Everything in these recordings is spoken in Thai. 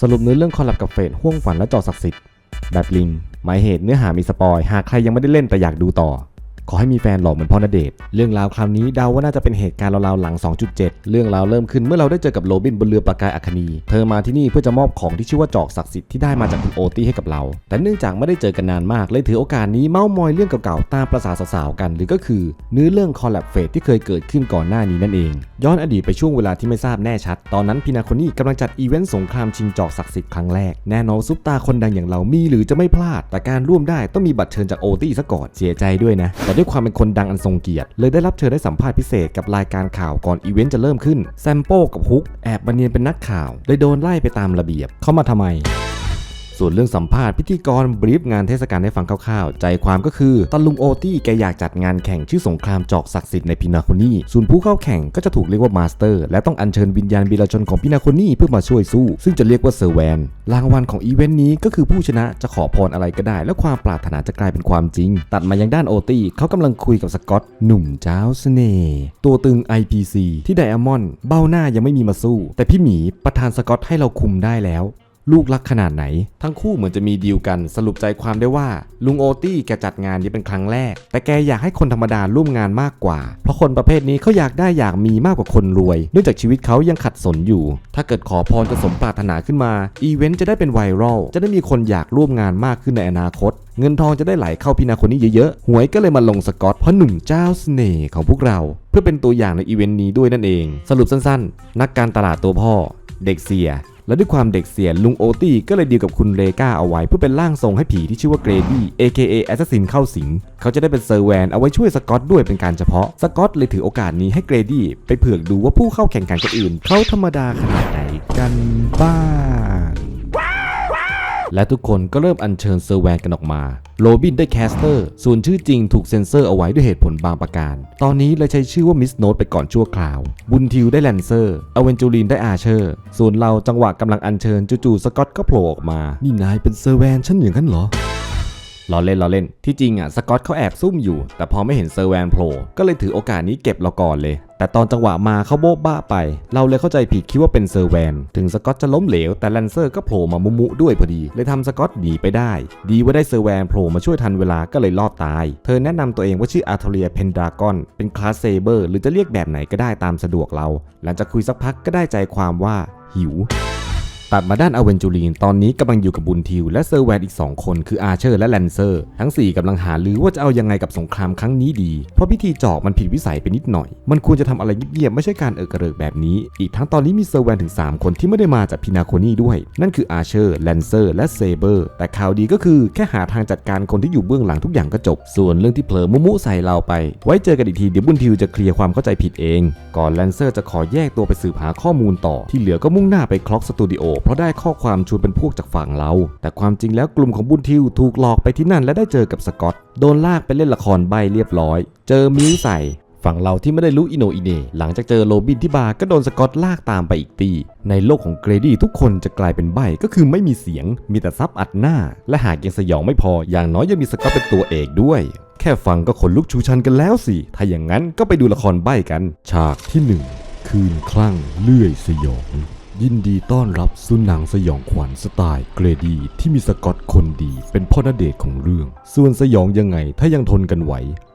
สรุปเนื้อเรื่องคอลแลบกับเฟดห่วงฝันและจอศักดิ์สิทธิ์แบบลิงหมายเหตุเนื้อหามีสปอย หากใครยังไม่ได้เล่นแต่อยากดูต่อ ขอให้มีแฟนหล่อเหมือนพ่อณเดชเรื่องราวคราวนี้เดาว่าน่าจะเป็นเหตุการณ์ราวๆหลัง 2.7 เรื่องราวเริ่มขึ้นเมื่อเราได้เจอกับโรบินบนเรือปากายอัคนีเธอมาที่นี่เพื่อจะมอบของที่ชื่อว่าจอกศักดิ์สิทธิ์ที่ได้มาจากคุณโอตี้ให้กับเรา แต่เนื่องจากไม่ได้เจอกันนานมาก เลยถือโอกาสนี้เมาส์มอยเรื่องเก่าๆตามประสาสาวๆกัน หรือก็คือเนื้อเรื่องคอลแลบเฟสที่เคยเกิดขึ้นก่อนหน้านี้นั่นเอง ย้อนอดีตไปช่วงเวลาที่ไม่ทราบแน่ชัด ตอนนั้นพินาโคนี่กำลังจัดอีเวนต์สงครามชิงจอกศักดิ์สิทธิ์ครั้งแรกแน่นอนซุปตาคนดังอย่างเรามีหรือจะไม่พลาด แต่การร่วมได้ต้องมีบัตรเชิญจากโอตี้ซะก่อนเสียใจด้วยนะแต่ด้วยความเป็นคนดังอันทรงเกียรติ เลยได้รับเชิญได้สัมภาษณ์พิเศษกับรายการข่าวก่อนอีเวนต์จะเริ่มขึ้น แซมโป้กับฮุกแอบบันเนียนเป็นนักข่าวเลยโดนไล่ไปตามระเบียบ เข้ามาทำไม ส่วนเรื่องสัมภาษณ์พิธีกรบรีฟงานเทศกาลให้ฟังคร่าวๆ ใจความก็คือตอลุงโอตี้แกอยากจัดงานแข่งชื่อสงครามจอกศักดิ์สิทธิ์ในพินาโคนี่ส่วนผู้เข้าแข่งก็จะถูกเรียกว่ามาสเตอร์ และต้องอัญเชิญวิญญาณบีรชนของพินาโคนี่เพื่อมาช่วยสู้ ซึ่งจะเรียกว่าเซอร์แวนรางวัลของอีเวนต์นี้ก็คือผู้ชนะจะขอพรอะไรก็ได้ และความปรารถนาจะกลายเป็นความจริง ตัดมายังด้านโอตี้เขากำลังคุยกับสกอตหนุ่มเจ้าเสน่ห์ตัวตึง IPC ที่ไดอามอนด์เบ้าหน้ายังไม่มีมาสู้ แต่พี่หมีประธานสกอตให้เราคุมได้แล้ว ลูกรักขนาดไหน ทั้งคู่เหมือนจะมีดีลกันสรุปใจความได้ว่า ลุงโอตี้แกจัดงานนี้เป็นครั้งแรก แต่แกอยากให้คนธรรมดาร่วมงานมากกว่า เพราะคนประเภทนี้เขาอยากได้อยากมีมากกว่าคนรวย เนื่องจากชีวิตเขายังขัดสนอยู่ ถ้าเกิดขอพรจะสมปรารถนาขึ้นมาอีเวนต์จะได้เป็นไวรัลจะได้มีคนอยากร่วมงานมากขึ้นในอนาคต เงินทองจะได้ไหลเข้าพินาคนนี้เยอะๆหวยก็เลยมาลงสกอตเพราะหนุ่มเจ้าเสน่ห์ของพวกเรา เพื่อเป็นตัวอย่างในอีเวนต์นี้ด้วยนั่นเอง สรุปสั้นๆ นักการตลาดตัวพ่อ เด็กเสีย และด้วยความเด็กเสียลุงโอตี้ก็เลยดีลกับคุณเรกาเอาไว้เพื่อเป็นร่างทรงให้ผีที่ชื่อว่าเกรดี้ AKA แอสซัสซินเข้าสิง เขาจะได้เป็นเซอร์แวนเอาไว้ช่วยสกอตด้วยเป็นการเฉพาะ สกอตเลยถือโอกาสนี้ให้เกรดี้ไปเผือกดูว่าผู้เข้าแข่งขันคนอื่น เขาธรรมดาขนาดไหนกันบ้าง และทุกคนก็เริ่มอัญเชิญเซอร์แวนกันออกมา โรบินได้แคสเตอร์ ส่วนชื่อจริงถูกเซ็นเซอร์เอาไว้ด้วยเหตุผลบางประการ ตอนนี้เลยใช้ชื่อว่ามิสโนตไปก่อนชั่วคราว บุนทิวได้แลนเซอร์ อเวนจูลีนได้อาเชอร์ ส่วนเราจังหวะกำลังอัญเชิญจู่ๆสกอตก็โผล่ออกมา นี่นายเป็นเซอร์แวนฉันอย่างนั้นเหรอ ล้อเล่นล้อเล่น ที่จริงอะสกอตเขาแอบซุ่มอยู่ แต่พอไม่เห็นเซอร์แวนโผล่ก็เลยถือโอกาสนี้เก็บเราก่อนเลย แต่ตอนจังหวะมาเขาโบ๊ะบ้าไป เราเลยเข้าใจผิดคิดว่าเป็นเซอร์แวน ถึงสกอตจะล้มเหลวแต่แลนเซอร์ก็โผล่มามุมุด้วยพอดี เลยทำสกอตหนีไปได้ ดีว่าได้เซอร์แวนโผล่มาช่วยทันเวลาก็เลยรอดตาย เธอแนะนำตัวเองว่าชื่ออาร์เทเรียเพนดากอนเป็นคลาสเซเบอร์หรือจะเรียกแบบไหนก็ได้ตามสะดวกเรา หลังจากคุยสักพักก็ได้ใจความว่าหิว ตัดมาด้านอเวนจูลีนตอนนี้กำลังอยู่กับบุญทิว และเซอร์แวนอีก 2 คนคืออาเชอร์และแลนเซอร์ ทั้ง 4กำลังหาลือว่าจะเอายังไงกับสงครามครั้งนี้ดี เพราะพิธีจอกมันผิดวิสัยไปนิดหน่อย มันควรจะทำอะไรเงียบๆไม่ใช่การเอิกระเริกแบบนี้ อีกทั้งตอนนี้มีเซอร์แวนถึง 3 คนที่ไม่ได้มาจากพินาโคนี่ด้วย นั่นคืออาเชอร์แลนเซอร์และเซเบอร์แต่ข่าวดีก็คือแค่หาทางจัดการคนที่อยู่เบื้องหลังทุกอย่างก็จบ ส่วนเรื่องที่เผลอมุมุใส่เราไป ไว้เจอกันอีกทีเดี๋ยวบุญทิวจะเคลียร์ความเข้าใจผิดเอง ก่อนแลนเซอร์จะขอแยกตัวไปสืบหาข้อมูลต่อที่เหลือก็มุ่งหน้าไปคล็อกสตูดิโอเพราะได้ข้อความชวนเป็นพวกจากฝั่งเรา แต่ความจริงแล้วกลุ่มของบุญทิวถูกหลอกไปที่นั่นและได้เจอกับสกอต โดนลากไปเล่นละครใบเรียบร้อย เจอมิ้วใส่ฝั่งเราที่ไม่ได้รู้อิโนอิเนหลังจากเจอโรบินที่บาร์ก็โดนสกอตลากตามไปอีกตี ในโลกของเกรดี้ทุกคนจะกลายเป็นใบก็คือไม่มีเสียง มีแต่ซับอัดหน้า และหากยังสยองไม่พออย่างน้อยยังมีสกอตเป็นตัวเอกด้วย แค่ฟังก็ขนลุกชูชันกันแล้วสิ ถ้าอย่างนั้นก็ไปดูละครใบกัน ฉากที่หนึ่งคืนคลั่งเลื่อยสยอง ยินดีต้อนรับสุนังสยองขวัญสไตล์เกรดี ที่มีสกอตคนดีเป็นพ่อนาเดชน์ของเรื่อง ส่วนสยองยังไงถ้ายังทนกันไหว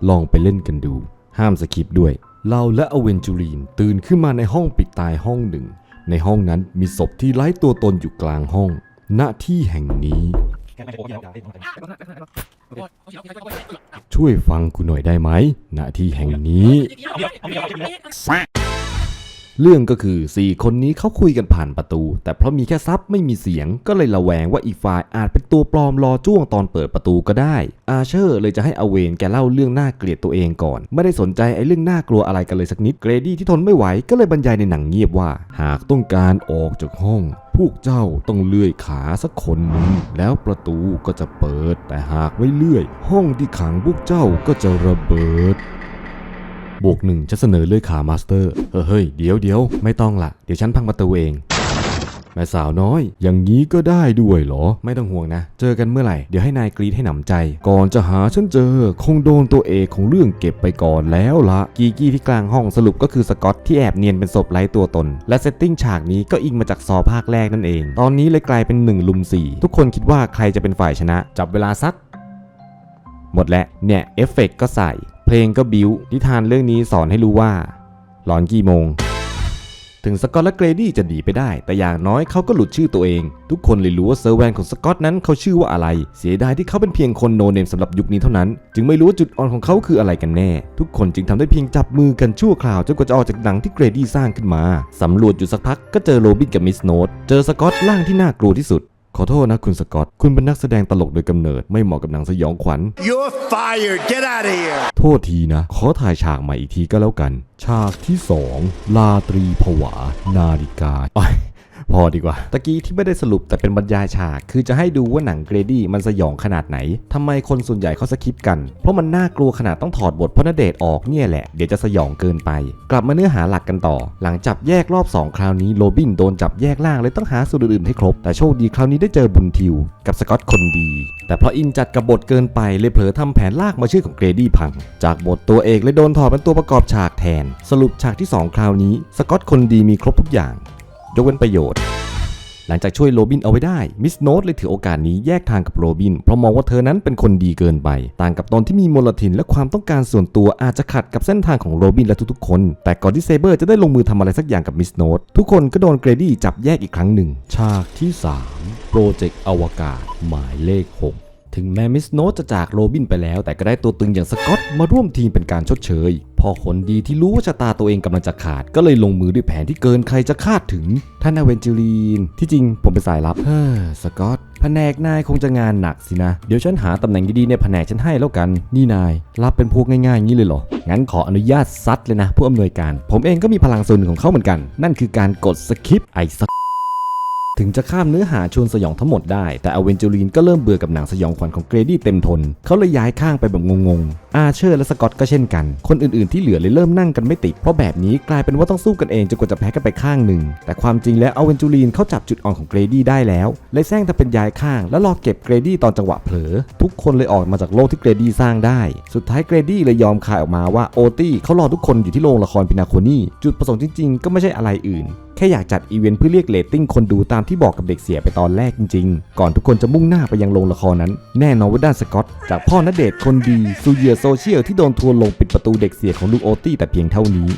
ลองไปเล่นกันดู ห้ามสคิปด้วย เราและอเวนจูรีนตื่นขึ้นมาในห้องปิดตายห้องหนึ่ง ในห้องนั้นมีศพที่ไร้ตัวตนอยู่กลางห้อง ณที่แห่งนี้ ช่วยฟังกูหน่อยได้ไหมณที่แห่งนี้ เรื่องก็คือ 4 คนนี้เขาคุยกันผ่านประตู แต่เพราะมีแค่ซับไม่มีเสียง ก็เลยระแวงว่าอีกฝ่ายอาจเป็นตัวปลอมรอจ้วงตอนเปิดประตูก็ได้ อาเชอร์เลยจะให้อเวนแกเล่าเรื่องน่าเกลียดตัวเองก่อน ไม่ได้สนใจไอ้เรื่องน่ากลัวอะไรกันเลยสักนิด เกรดี้ที่ทนไม่ไหวก็เลยบรรยายในหนังเงียบว่า หากต้องการออกจากห้อง พวกเจ้าต้องเลื่อยขาสักคนหนึ่งแล้วประตูก็จะเปิด แต่หากไม่เลื่อย ห้องที่ขังพวกเจ้าก็จะระเบิด บวกหนึ่งจะเสนอเลื่อยขามาสเตอร์เฮ้ยเดี๋ยวเดี๋ยวไม่ต้องละเดี๋ยวฉันพังประตูเองแม่สาวน้อย อย่างนี้ก็ได้ด้วยเหรอ ไม่ต้องห่วงนะ เจอกันเมื่อไหร่ เดี๋ยวให้นายกรีดให้หนำใจ ก่อนจะหาฉันเจอ คงโดนตัวเอกของเรื่องเก็บไปก่อนแล้วละกีกี้ที่กลางห้องสรุปก็คือสกอตที่แอบเนียนเป็นศพไร้ตัวตน และเซตติ้งฉากนี้ก็อิงมาจากซอภาคแรกนั่นเอง ตอนนี้เลยกลายเป็นหนึ่งลุมสี่ทุกคนคิดว่าใครจะเป็นฝ่ายชนะ จับเวลาสัก หมดแล้วเนี่ยเอฟเฟกต์ก็ใส่ เพลงก็บิวนิทานเรื่องนี้สอนให้รู้ว่า หลอนกี่โมง ถึงสกอตและเกรดี้จะหนีไปได้ แต่อย่างน้อยเขาก็หลุดชื่อตัวเอง ทุกคนเลยรู้ว่าเซอร์แวนของสกอตนั้นเขาชื่อว่าอะไร เสียดายที่เขาเป็นเพียงคนโนเนมสำหรับยุคนี้เท่านั้น จึงไม่รู้ว่าจุดอ่อนของเขาคืออะไรกันแน่ ทุกคนจึงทำได้เพียงจับมือกันชั่วคราวจนกว่าจะออกจากหนังที่เกรดี้สร้างขึ้นมาสำรวจอยู่สักพักก็เจอโรบินกับมิสโนตเจอสกอตร่างที่น่ากลัวที่สุด ขอโทษนะคุณสกอต คุณเป็นนักแสดงตลกโดยกำเนิดไม่เหมาะกับหนังสยองขวัญ You're fired. Get out of here. โทษทีนะ ขอถ่ายฉากใหม่อีกทีก็แล้วกัน ฉากที่สองลาตรีผวา นาฬิกาอ้อย พอดีกว่า ตะกี้ที่ไม่ได้สรุปแต่เป็นบรรยายฉาก คือจะให้ดูว่าหนังเกรดี้มันสยองขนาดไหนทำไมคนส่วนใหญ่เขาสคิปกัน เพราะมันน่ากลัวขนาดต้องถอดบทพระนเดชออกเนี่ยแหละ เดี๋ยวจะสยองเกินไป กลับมาเนื้อหาหลักกันต่อ หลังจับแยกรอบ 2 คราวนี้โรบินโดนจับแยกล่างเลยต้องหาสูตรอื่นให้ครบ แต่โชคดีคราวนี้ได้เจอบุญทิว กับสกอตคนดี แต่เพราะอินจัดกับบทเกินไปเลยเผลอทำแผนลากมาชื่อของเกรดี้พัง จากบทตัวเอกเลยโดนถอดเป็นตัวประกอบฉากแทน สรุปฉากที่ 2 คราวนี้ สกอตคนดีมีครบทุกอย่าง ยกเว้นประโยชน์ หลังจากช่วยโรบินเอาไว้ได้ มิสโนตเลยถือโอกาสนี้แยกทางกับโรบิน เพราะมองว่าเธอนั้นเป็นคนดีเกินไป ต่างกับตอนที่มีมลทินและความต้องการส่วนตัวอาจจะขัดกับเส้นทางของโรบินและทุกๆคน แต่ก่อนที่เซเบอร์จะได้ลงมือทำอะไรสักอย่างกับมิสโนตทุกคนก็โดนเกรดี้จับแยกอีกครั้งหนึ่ง ฉากที่ 3 โปรเจกต์อวกาศ หมายเลข 6ถึงแม้มิสโนตจะจากโรบินไปแล้ว แต่ก็ได้ตัวตึงอย่างสกอตมาร่วมทีมเป็นการชดเชย พอคนดีที่รู้ว่าชะตาตัวเองกำลังจะขาด ก็เลยลงมือด้วยแผนที่เกินใครจะคาดถึง ท่านอเวนจูลีน ที่จริงผมเป็นสายลับ เฮ้อ สกอต แผนกนายคงจะงานหนักสินะ เดี๋ยวฉันหาตำแหน่งดีๆในแผนกฉันให้แล้วกัน นี่นาย รับเป็นพวกง่ายๆอย่างนี้เลยเหรอ งั้นขออนุญาตซัดเลยนะ ผู้อำนวยการ ผมเองก็มีพลังส่วนหนึ่งของเขาเหมือนกัน นั่นคือการกดสคิปไอซัก ถึงจะข้ามเนื้อหาชวนสยองทั้งหมดได้ แต่อเวนจูลีนก็เริ่มเบื่อกับหนังสยองขวัญของเกรดี้เต็มทน เขาเลยย้ายข้างไปแบบงงๆ อาเชอร์และสกอตก็เช่นกัน คนอื่นๆที่เหลือเลยเริ่มนั่งกันไม่ติด เพราะแบบนี้กลายเป็นว่าต้องสู้กันเองจนกว่าจะแพ้กันไปข้างหนึ่ง แต่ความจริงแล้วอเวนจูลีนเขาจับจุดอ่อนของเกรดี้ได้แล้วเลยแซงทำเป็นย้ายข้าง แล้วรอเก็บเกรดี้ตอนจังหวะเผลอ ทุกคนเลยออกมาจากโลกที่เกรดี้สร้างได้ สุดท้ายเกรดี้เลยยอมคายออกมาว่าโอตี้เขารอทุกคนอยู่ที่โรงละครพินาโคนี่จุดประสงค์จริงๆ ก็ไม่ใช่อะไรอื่น แค่อยากจัดอีเวนต์เพื่อเรียกเรตติ้งคนดูตามที่บอกกับเด็กเสียไปตอนแรกจริงๆ ก่อนทุกคนจะมุ่งหน้าไปยังโรงละครนั้น แน่นอนว่าด้านสกอต จากพ่อณเดชคนดีสู่เยื่อโซเชียลที่โดนทัวร์ลงปิดประตูเด็กเสียของลูกโอตี้แต่เพียงเท่านี้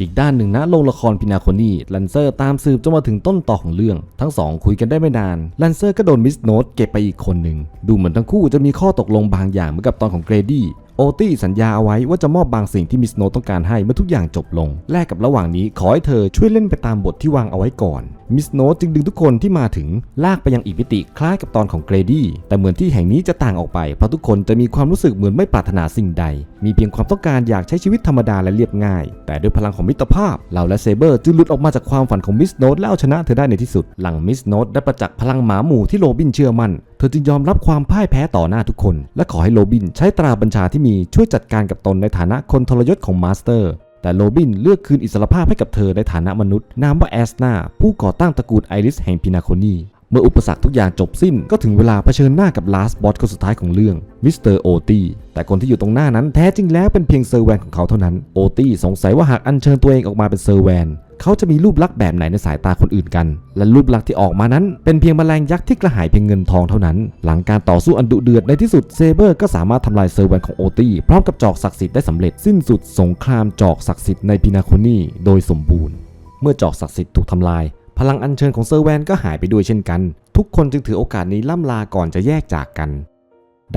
อีกด้านหนึ่งนะโรงละครพินาโคนีลันเซอร์ตามสืบจนมาถึงต้นต่อของเรื่อง ทั้งสองคุยกันได้ไม่นานลันเซอร์ก็โดนมิสโนตเก็บไปอีกคนหนึ่งดูเหมือนทั้งคู่จะมีข้อตกลงบางอย่างเหมือนกับตอนของเกรดี้ โอตี้สัญญาเอาไว้ว่าจะมอบบางสิ่งที่มิสโนต้องการให้เมื่อทุกอย่างจบลง แลกกับระหว่างนี้ขอให้เธอช่วยเล่นไปตามบทที่วางเอาไว้ก่อน มิสโนจึงดึงทุกคนที่มาถึงลากไปยังอีกมิติคล้ายกับตอนของเกรดี้ แต่เหมือนที่แห่งนี้จะต่างออกไปเพราะทุกคนจะมีความรู้สึกเหมือนไม่ปรารถนาสิ่งใด มีเพียงความต้องการอยากใช้ชีวิตธรรมดาและเรียบง่าย แต่ด้วยพลังของมิตรภาพเราและเซเบอร์จึงหลุดออกมาจากความฝันของมิสโนตและเอาชนะเธอได้ในที่สุด หลังมิสโนตได้ประจักษ์พลังหมาหมู่ที่โรบินเชื่อมั่น เธอจึงยอมรับความพ่ายแพ้ต่อหน้าทุกคน และขอให้โรบินใช้ตราบัญชาที่มีช่วยจัดการกับตนในฐานะคนทรยศของมาสเตอร์ แต่โรบินเลือกคืนอิสรภาพให้กับเธอในฐานะมนุษย์ นามว่าแอสนาผู้ก่อตั้งตระกูลไอริสแห่งพินาโคนีเมื่ออุปสรรคทุกอย่างจบสิ้นก็ถึงเวลาเผชิญหน้ากับลาสบอสคนสุดท้ายของเรื่องมิสเตอร์โอตีแต่คนที่อยู่ตรงหน้านั้นแท้จริงแล้วเป็นเพียงเซอร์แวนของเขาเท่านั้นโอตีสงสัยว่าหากอัญเชิญตัวเองออกมาเป็นเซอร์แวน เขาจะมีรูปลักษณ์แบบไหนในสายตาคนอื่นกัน และรูปลักษณ์ที่ออกมานั้น เป็นเพียงแมลงยักษ์ที่กระหายเพียงเงินทองเท่านั้น หลังการต่อสู้อันดุเดือดในที่สุดเซเบอร์ก็สามารถทำลายเซอร์แวนของโอตี้พร้อมกับจอกศักดิ์สิทธิ์ได้สำเร็จสิ้นสุดสงครามจอกศักดิ์สิทธิ์ในพินาโคนีโดยสมบูรณ์ เมื่อจอกศักดิ์สิทธิ์ถูกทำลาย พลังอัญเชิญของเซอร์แวนก็หายไปด้วยเช่นกัน ทุกคนจึงถือโอกาสนี้ล่ำลาก่อนจะแยกจากกัน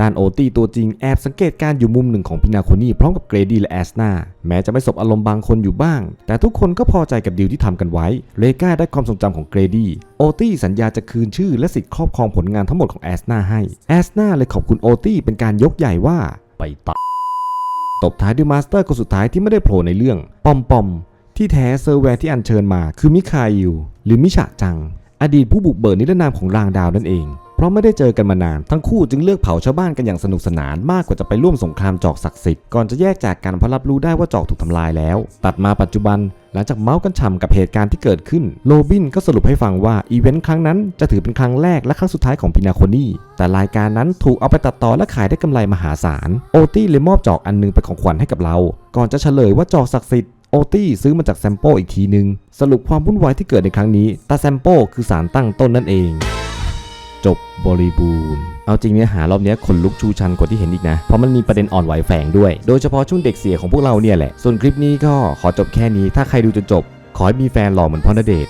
ด้านโอตี้ตัวจริงแอบสังเกตการอยู่มุมหนึ่งของพินาโคนี่พร้อมกับเกรดี้และแอสนาแม้จะไม่สบอารมณ์บางคนอยู่บ้าง แต่ทุกคนก็พอใจกับดีลที่ทำกันไว้เลกาได้ความทรงจำของเกรดี้โอตี้สัญญาจะคืนชื่อและสิทธิ์ครอบครองผลงานทั้งหมดของแอสนาให้แอสนาเลยขอบคุณโอตี้เป็นการยกใหญ่ว่าไปตัดตบท้ายด้วยมาสเตอร์คนสุดท้ายที่ไม่ได้โผล่ในเรื่องปอมปอมที่แท้เซอร์แวร์ที่อัญเชิญมาคือมิคาอิลหรือมิชะจัง อดีตผู้บุกเบิกนิรนามของรางดาวนั่นเอง ราะไม่ได้เจอกันมานาน ทั้งคู่จึงเลือกเผาชาวบ้านกันอย่างสนุกสนานมากกว่าจะไปร่วมสงครามจอกศักดิ์สิทธิ์ก่อนจะแยกจากกันเพราะรับรู้ได้ว่าจอกถูกทำลายแล้ว ตัดมาปัจจุบันหลังจากเมาส์กันฉ่ำกับเหตุการณ์ที่เกิดขึ้น โรบินก็สรุปให้ฟังว่าอีเวนต์ครั้งนั้นจะถือเป็นครั้งแรกและครั้งสุดท้ายของพินาโคนี่แต่รายการนั้นถูกเอาไปตัดต่อและขายได้กำไรมหาศาลโอตี้เลยมอบจอกอันหนึงเป็นของขวัญให้กับเรา ก่อนจะเฉลยว่าจอกศักดิ์สิทธิ์โอตี้ซื้อมาจากแซมโปอีกทีนึง สรุปความวุ่นวายที่เกิดในครั้งนี้ตาแซมโปคือสารตั้งต้นนั่นเอง จบบริบูรณ์เอาจริงเนื้อหารอบเนี้ยขนลุกชูชันกว่าที่เห็นอีกนะ เพราะมันมีประเด็นอ่อนไหวแฝงด้วย โดยเฉพาะช่วงเด็กเสียของพวกเราเนี่ยแหละ ส่วนคลิปนี้ก็ขอจบแค่นี้ ถ้าใครดูจนจบ ขอให้มีแฟนหล่อเหมือนพ่อณเดช